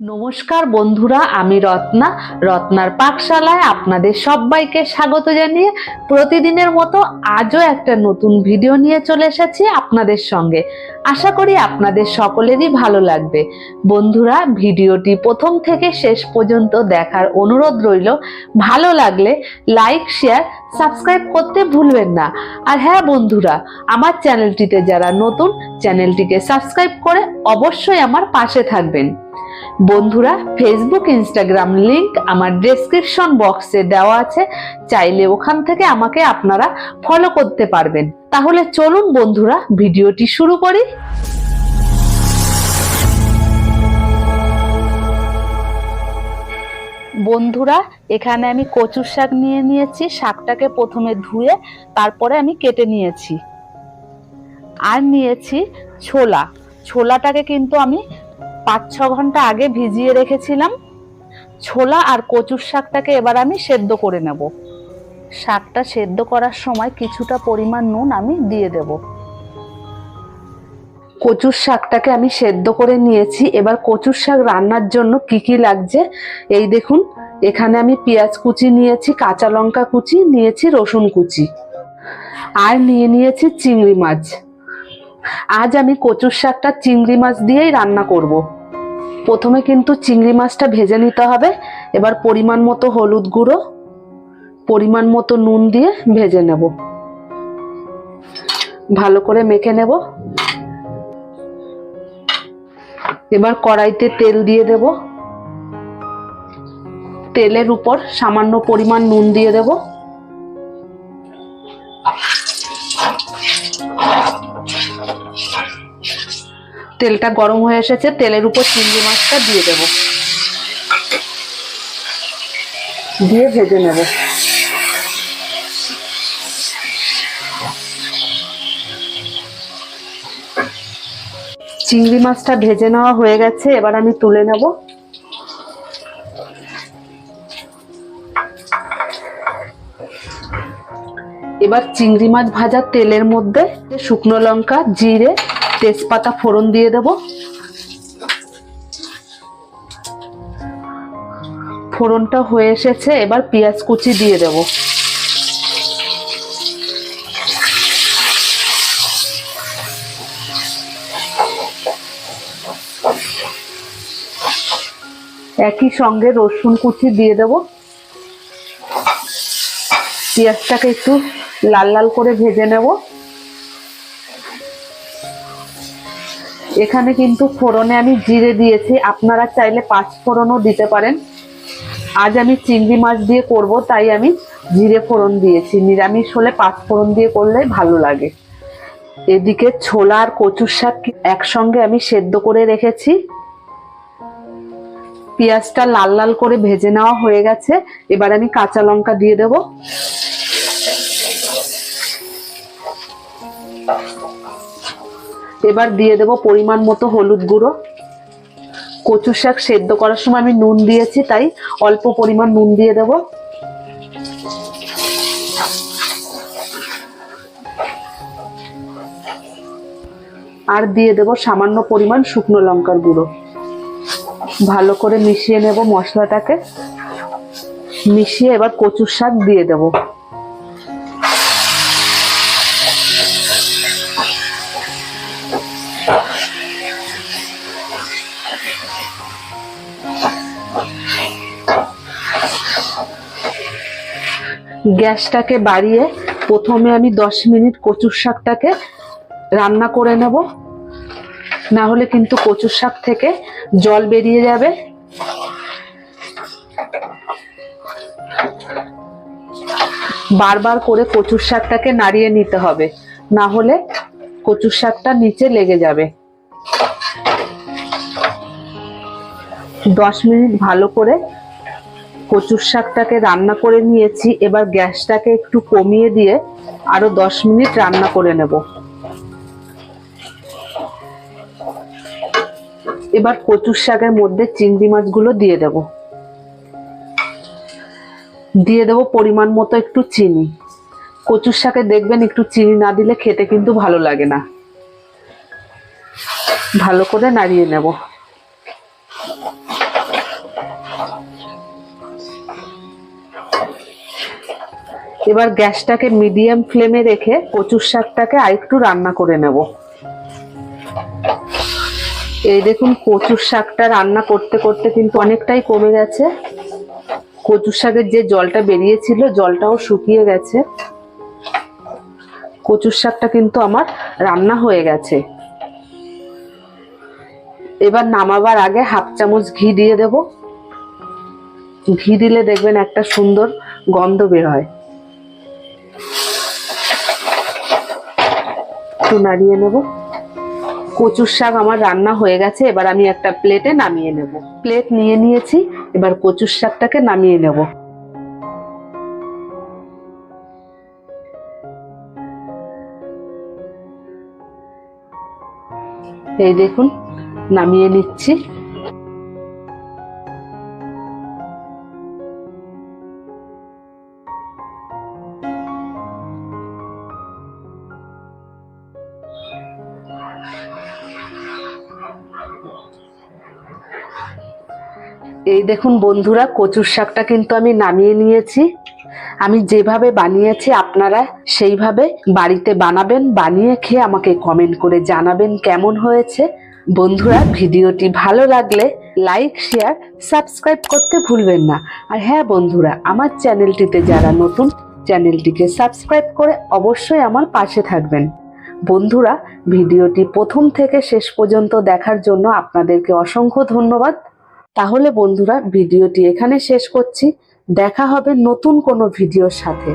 নমস্কার বন্ধুরা, আমি রত্না। রত্নার পাকশালায় আপনাদের সবাইকে স্বাগত জানিয়ে প্রতিদিনের মতো আজও একটা নতুন ভিডিও নিয়ে চলে এসেছি আপনাদের সঙ্গে। আশা করি আপনাদের সকলেরই ভালো লাগবে। বন্ধুরা, ভিডিওটি প্রথম থেকে শেষ পর্যন্ত দেখার অনুরোধ রইল। ভালো লাগলে লাইক, শেয়ার, সাবস্ক্রাইব করতে ভুলবেন না। আর হ্যাঁ বন্ধুরা, আমার চ্যানেলটিতে যারা নতুন, চ্যানেলটিকে সাবস্ক্রাইব করে অবশ্যই আমার পাশে থাকবেন। বন্ধুরা ফেসবুক ইনস্টাগ্রাম লিংক আমার ডেসক্রিপশন বক্সে দেওয়া আছে। চাইলে ওখান থেকে আমাকে আপনারা ফলো করতে পারবেন। তাহলে চলুন বন্ধুরা, ভিডিওটি শুরু করি। বন্ধুরা, এখানে আমি কচুর শাক নিয়ে নিয়েছি। শাকটাকে প্রথমে ধুয়ে তারপরে আমি কেটে নিয়েছি। আর নিয়েছি ছোলা। ছোলাটাকে কিন্তু আমি পাঁচ ছ ঘণ্টা আগে ভিজিয়ে রেখেছিলাম। ছোলা আর কচুর শাকটাকে এবার আমি সেদ্ধ করে নেব। শাকটা সেদ্ধ করার সময় কিছুটা পরিমাণ নুন আমি দিয়ে দেব। কচুর শাকটাকে আমি সেদ্ধ করে নিয়েছি। এবার কচুর শাক রান্নার জন্য কি কি লাগছে? এই দেখুন, এখানে আমি পেঁয়াজ কুচি নিয়েছি, কাঁচা লঙ্কা কুচি, নিয়েছি রসুন কুচি। আর নিয়ে নিয়েছি চিংড়ি মাছ। আজ আমি কচুর শাকটা চিংড়ি মাছ দিয়েই রান্না করব। প্রথমে কিন্তু চিংড়ি মাছটা ভেজে নিতে হবে। এবার পরিমাণ মতো হলুদ গুঁড়ো, পরিমাণ মতো নুন দিয়ে ভেজে নেব। ভালো করে মেখে নেব। এবার কড়াইতে তেল দিয়ে দেব। তেলের উপর সামান্য পরিমাণ নুন দিয়ে দেবো। তেলটা গরম হয়ে এসেছে, তেলের উপর চিংড়ি মাছটা দিয়ে দেব। দিয়ে ভেজে নেব। চিংড়ি মাছটা ভেজে নেওয়া হয়ে গেছে, এবার আমি তুলে নেব। এবার চিংড়ি মাছ ভাজা তেলের মধ্যে শুকনো লঙ্কা, জিরে তেজপাতা ফোড়ন দিয়ে দেব। ফোড়নটা হয়ে এসেছে, এবার পেঁয়াজ কুচি দিয়ে দেব। একই সঙ্গে রসুন কুচি দিয়ে দেব। পেঁয়াজটাকে একটু লাল লাল করে ভেজে নেব। এখানে কিন্তু ফোড়নে আমি জিরে দিয়েছি। আপনারা চাইলে পাঁচ ফোড়নও দিতে পারেন। আজ আমি চিংড়ি মাছ দিয়ে করব, তাই আমি জিরে ফোড়ন দিয়েছি। নিরামিষ হলে পাঁচ ফোড়ন দিয়ে করলে ভালো লাগে। এদিকে ছোলা আর কচুর শাক একসঙ্গে আমি সেদ্ধ করে রেখেছি। পেঁয়াজটা লাল লাল করে ভেজে নেওয়া হয়ে গেছে। এবার আমি কাঁচা লঙ্কা দিয়ে দেবো। এবার দিয়ে দেব পরিমাণ মতো হলুদ গুঁড়ো। কচু শাক সেদ্ধ করার সময় আমি নুন দিয়েছি, তাই অল্প পরিমাণ নুন দিয়ে দেব। আর দিয়ে দেব সামান্য পরিমাণ শুকনো লঙ্কার গুঁড়ো। ভালো করে মিশিয়ে নেব মশলাটাকে। মিশিয়ে এবার কচুর শাক দিয়ে দেবো। গ্যাসটাকে বাড়িয়ে প্রথমে আমি দশ মিনিট কচুর শাকটাকে রান্না করে নেব। না হলে কিন্তু কচুর শাক থেকে জল বেরিয়ে যাবে। বারবার করে কচুর শাকটাকে নাড়িয়ে নিতে হবে। না হলে কচুর শাকটা নিচে লেগে যাবে। দশ মিনিট ভালো করে কচুর শাকটাকে রান্না করে নিয়েছি, এবার গ্যাসটাকে একটু কমিয়ে দিয়ে আরও দশ মিনিট রান্না করে নেব। এবার কচুর শাকের মধ্যে চিংড়ি মাছগুলো দিয়ে দেব। দিয়ে দেব পরিমাণ মতো একটু চিনি। কচুর শাকে দেখবেন একটু চিনি না দিলে খেতে কিন্তু ভালো লাগে না। ভালো করে নাড়িয়ে নেব। এবার গ্যাসটাকে মিডিয়াম ফ্লেমে রেখে কচুর শাকটাকে আরেকটু রান্না করে নেব। এই দেখুন, কচুর শাকটা রান্না করতে করতে কিন্তু অনেকটাই কমে গেছে। কচুর শাকের যে জলটা বেরিয়েছিল, জলটাও শুকিয়ে গেছে। কচুর শাকটা কিন্তু আমার রান্না হয়ে গেছে। এবার নামাবার আগে হাফ চামচ ঘি দিয়ে দেব। ঘি দিলে দেখবেন একটা সুন্দর গন্ধ বের হয়। একটু নাড়িয়ে নেব। কচুর শাক আমার রান্না হয়ে গেছে, এবার আমি একটা প্লেটে নামিয়ে নেব। প্লেট নিয়ে নিয়েছি, এবার কচুর শাকটাকে নামিয়ে নেব। এই দেখুন, নামিয়ে নিচ্ছি। এই দেখুন বন্ধুরা, কচুর শাকটা কিন্তু আমি নামিয়ে নিয়েছি। আমি যেভাবে বানিয়েছি, আপনারা সেইভাবে বাড়িতে বানাবেন, বানিয়ে খেয়ে আমাকে কমেন্ট করে জানাবেন কেমন হয়েছে। বন্ধুরা, ভিডিওটি ভালো লাগলে লাইক শেয়ার সাবস্ক্রাইব করতে ভুলবেন না। আর হ্যাঁ বন্ধুরা, আমার চ্যানেলটিতে যারা নতুন, চ্যানেলটিকে সাবস্ক্রাইব করে অবশ্যই আমার পাশে থাকবেন। বন্ধুরা, ভিডিওটি প্রথম থেকে শেষ পর্যন্ত দেখার জন্য আপনাদেরকে অসংখ্য ধন্যবাদ। তাহলে বন্ধুরা ভিডিওটি এখানে শেষ করছি। দেখা হবে নতুন কোনো ভিডিওর সাথে।